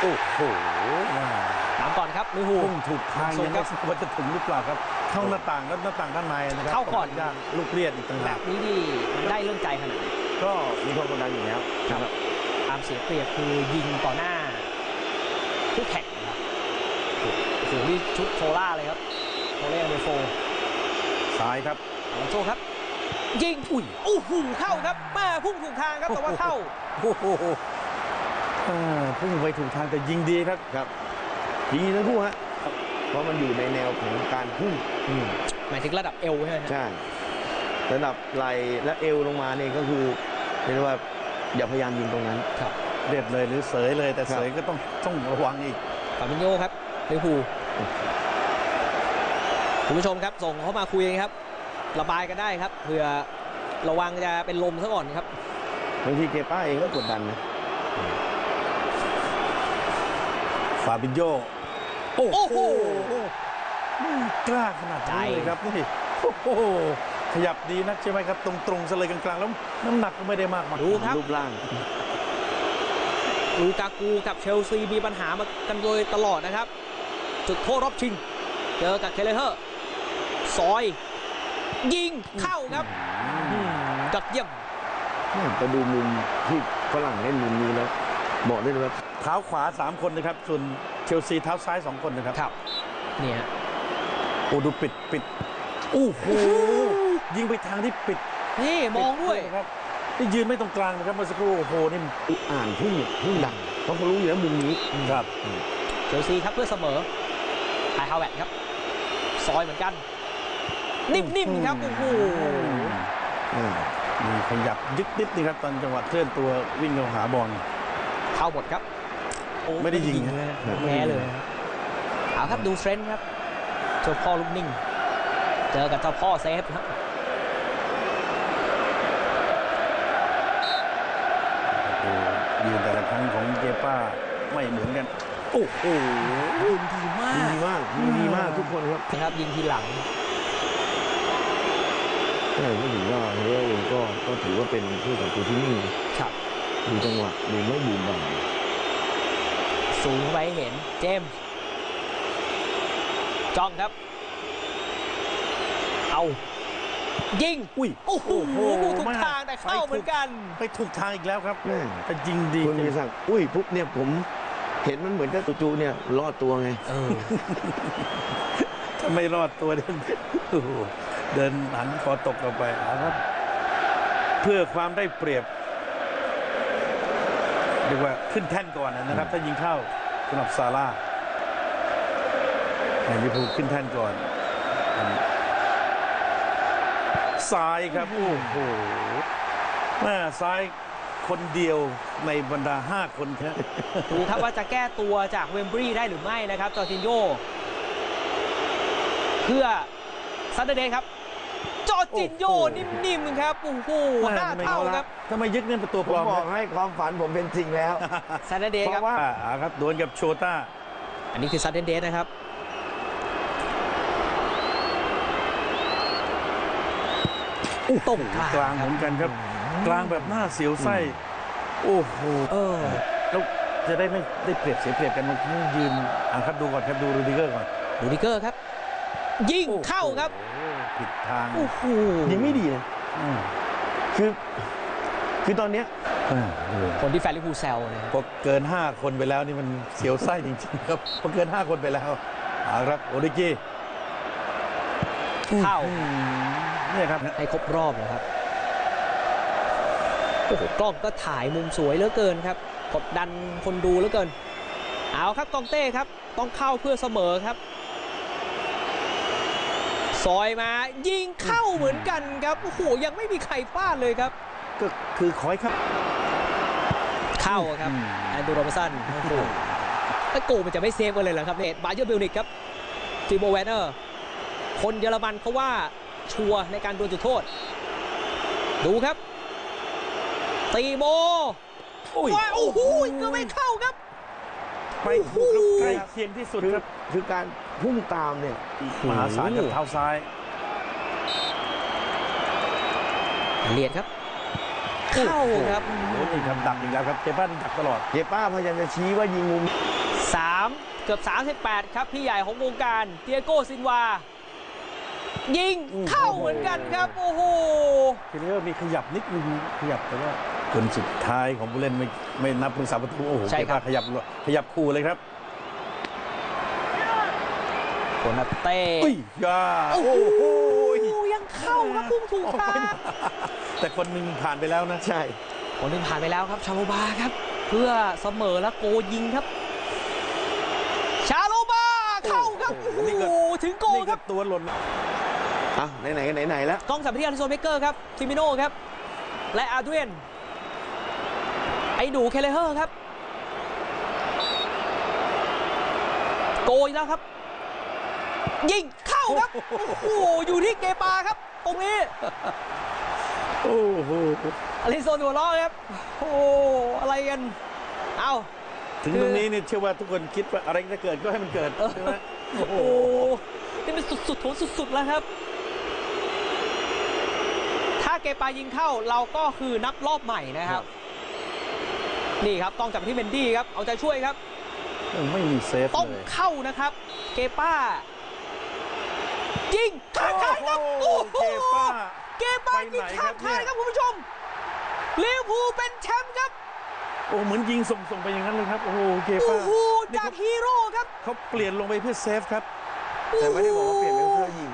โอ้โหตามก่อนครับลิเวอร์พูลพุ่งถูกทางส่ยังงครัไม่บทราบว่าจะถึงหรือเปล่าครับ เข้าหน้าต่างแล้วหน้าต่างด้านในนะครับ เข้าก่อนยากลูกเลียดอีกต่างแบหากบนี้นี่มันได้เรื่องใจขนาดไหนก็มีความกดดันอยู่แล้วครับความเสียเปรียบคือยิงต่อหน้าคู่แข่งนะครับโอ้โหนี่ชุดโคล่าเลยครับโคเล่เดโฟซ้ายครับอลอนโซครับยิงอุ้ยโอ้โหเข้าครับแม่พุ่งถูกทางครับแต่ว่าเข้าโอ้โหเออพุ่งไปถูกทางแต่ยิงดีครับครับยิงทั้งคู่ฮะเพราะมันอยู่ในแนวของการพุ่งหมายถึงระดับเอวใช่ไหมฮะใช่ระดับไหลและเอวลงมาเนี่ยก็คือเรียกได้ว่าอย่าพยายามยิงตรงนั้น ครับเด็ดเลยหรือเสยเลยแต่ครับเสยก็ต้องต้องระวังอีกฟาบินโยครับลิเวอร์พูลคุณผู้ชมครับส่งเข้ามาคุยกันครับ ระบายกันได้ครับเผื่อระวังจะเป็นลมซะก่อนครับบางทีเกป้าเองก็กดดันนะ ฟาบินโยโอ้โหไม่กล้าขนาดใจนี้เลยครับนี่โอ้โหขยับดีนักใช่ไหมครับ ตรงๆซะเลยกลางๆ แล้วน้ำหนักก็ไม่ได้มากมายดูครับรูปร่างลูกากูกับเชลซีมีปัญหามากันโดยตลอดนะครับ จุดโทษรอบชิง เจอกับเคเลเฮอร์ซอย ยิงเข้าครับอืมยอดเยี่ยมไปดูมุมที่ฝรั่งเล่นมุมนี้แล้ว บอกได้เลยว่าเท้าขวา 3 คนนะครับ ส่วนเชลซีเท้าซ้าย 2 คนนะครับครับเนี่ยโอ้ดูปิดปิดโอ้โหยิงไปทางที่ปิดนี่มองด้วยปินะครับที่ยืนไม่ตรงกลางนะครับเมื่อสักครู่โอ้โหนี่อุกอ่านพุ่งพุ่งดักเพราะเขารู้อยู่แล้วมุมนี้ครับเชลซีครับเพื่อเสมอไฮฮาวเวร์ดครับ ซอยเหมือนกัน นิ่มๆครับโอ้โหอ่ามีขยับยึกนิดนี่ครับตอนจังหวะเคลื่อนตัววิ่งเข้าหาบอล เข้าหมดครับโอ้ไม่ได้ยิงเลยนะแพ้เลยครับเอาครับดูเทรนด์ครับเจ้าพ่อลูกนิ่ง เจอกับเจ้าพ่อเซฟครับโอ้โหยืนแต่ละครั้งของเกป้าไม่เหมือนกัน โอ้โหยิงดีมายิงกดีมากยิงดีมากทุกคนครับนะครับยิงทีหลังใช่ก็ถือว่าเฮเเองก็ก็ถือว่าเป็นผู้สังตัวที่นิ่งครับ ดูจังหวะดูไม่บูมบ่ามสูงไปให้เห็นเจมส์จ้องครับ เอา ยิง อุ้ย โอ้โหโอ้โหดูถูกมากทางแต่เข้าเหมือนกัน ไปถูกทางอีกแล้วครับแม่แต่ยิงดีคุณมีสั่งอุ้ยปุ๊บเนี่ยผมเห็นมันเหมือนกับจูๆเนี่ยรอดตัวไงเออถ้าไม่รอดตัวเดินโอ้โหเดินหันคอตกลงไปเอาครับ เพื่อความได้เปรียบ เรียกว่าขึ้นแท่นก่อนนะครับ ถ้ายิงเข้าสำหรับซาร่าแฮร์รี่พูลขึ้นแท่นก่อนซ้ายครับโอ้โหแม่ซ้ายคนเดียวในบรรดา 5 คนครับดูครับว่าจะแก้ตัวจากเวมบรีได้หรือไม่นะครับจอร์จินโยเพื่อซันเดอร์เดย์ครับ จอร์จินโยโอ้โหนิ่มๆครับโอ้โหห้าเท่าครับทำไมยึกเงินเป็นตัวผปลมอมบอกให้ความฝันผมเป็นจริงแล้วซันเดอร์เดย์เพครับราะว่าอ่าอ่าครับดวลกับโชต้า อันนี้คือซันเดอร์เดย์นะครับตรงกลางกลางเหมือนกันครับ กลางแบบหน้าเสียวไส้โอ้โหเออแล้วจะได้ไม่ได้เปรียบเสียเปรียบกันมันยืนอ่าครับดูก่อนครับดูรูดิเกอร์ก่อนดูดิเกอร์ครับ ยิงเข้าครับโอ้โหผิดทางโอ้โหยิงไม่ดีนะอืมคือคือตอนเนี้ยอ่าเออคนที่แฟนลิเวอร์พูลแซวนะครับพอเกิน 5 คนไปแล้วนี่มันเสียวไส้จริงๆครับพอเกิน 5 คนไปแล้วเอาครับโอริกิเข้าอืมเนี่ยครับให้ครบรอบนะครับโอ้โหกล้องก็ถ่ายมุมสวยเหลือเกินครับกดดันคนดูเหลือเกิน เอาครับกองเต้ครับ ต้องเข้าเพื่อเสมอครับ ซอยมายิงเข้าเหมือนกันครับโอ้โหยังไม่มีใครพลาดเลยครับ ก็คือคอยครับ เข้าครับอืมแอนดูโรบสันโอ้โหถ้าโกมันจะไม่เซฟกันเลยเหรอครับเนตบาเยอร์บิลนิกครับจิโบแวนเนอร์ คนเยอรมันเขาว่าชัวร์ในการดวลจุดโทษ ดูครับตีโมโอ้ยว่าโอ้โหก็ไม่เข้าครับไปถูกแล้วใกล้เคียงที่สุดคือครับคือการ พุ่งตามเนี่ยมหาศาลกับเท้าซ้ายเลียดครับเข้าครับโอ้นี่ครับดักอีกแล้วครับเจป้าดักตลอดเยป้าพยายามจะชี้ว่ายิงมุม3เกือบ38ครับพี่ใหญ่ของวงการเตียโก้ซินวายิงอืมเข้าเหมือนกันครับโอ้โหทีนี้ว่ามีขยับนิดนึงขยับแต่ว่าคนสุดท้ายของผู้เล่นไม่ไม่นับมือสาประตูโอ้โหใช่เจครัป้าบขยับขยับคู่เลยครับ โคนาเต้อุ้ยยาโอ้โอ้โหโหยังเข้าครับพุ่งถูกทางแต่คนหนึ่งผ่านไปแล้วนะใช่ คนหนึ่งผ่านไปแล้วครับชาโลบาครับ เพื่อเสมอและโกยิงครับ ชาโลบาเข้าครับโอ้โอ้โหนี่ก็โหถึงโกนี่คก็รับตัวหล่นอะไหนๆก็ไหนๆแล้วกล้องสัมผัสที่อาริโซนเบเกอร์ครับทิมิโน่ครับ และอาร์เดรียนไอ้หนูเคเลเฮอร์ครับ โกยแล้วครับ ยิงเข้าครับ โอ้โห อยู่ที่เกปาครับ ตรงนี้ โอ้โหอาริโซนหัวล้อครับ โอ้โหอะไรกัน เอ้าถึงคือตรงนี้เนี่ยเชื่อว่าทุกคนคิดว่าอะไรจะเกิดก็ให้มันเกิดใช่ไหมโอ้โหโอ้นี่เป็นสุดๆของสุดๆแล้วครับ ถ้าเกปายิงเข้าเราก็คือนับรอบใหม่นะครับ นี่ครับต้องจับที่เมนดี้ครับ เอาใจช่วยครับยังไม่มีเซฟต้องเลยเข้านะครับ เกป้า ยิงข้างคานครับโอ้โอ้โหโหเกป้าเกป้ายิงไปไหนข้างครัคาบนเนี่ยครับคุณผู้ชมลิเวอร์พูลเป็นแชมป์ครับโอ้เหมือนยิงส่งส่งไปอย่างนั้นเลยครับโอ้โหเกโอ้ป้าโหนี่จากเขาฮีโร่ครับเขาเปลี่ยนลงไปเพื่อเซฟครับแต่ไม่ได้บอกว่าเปลี่ยนเป็นเพื่อยิง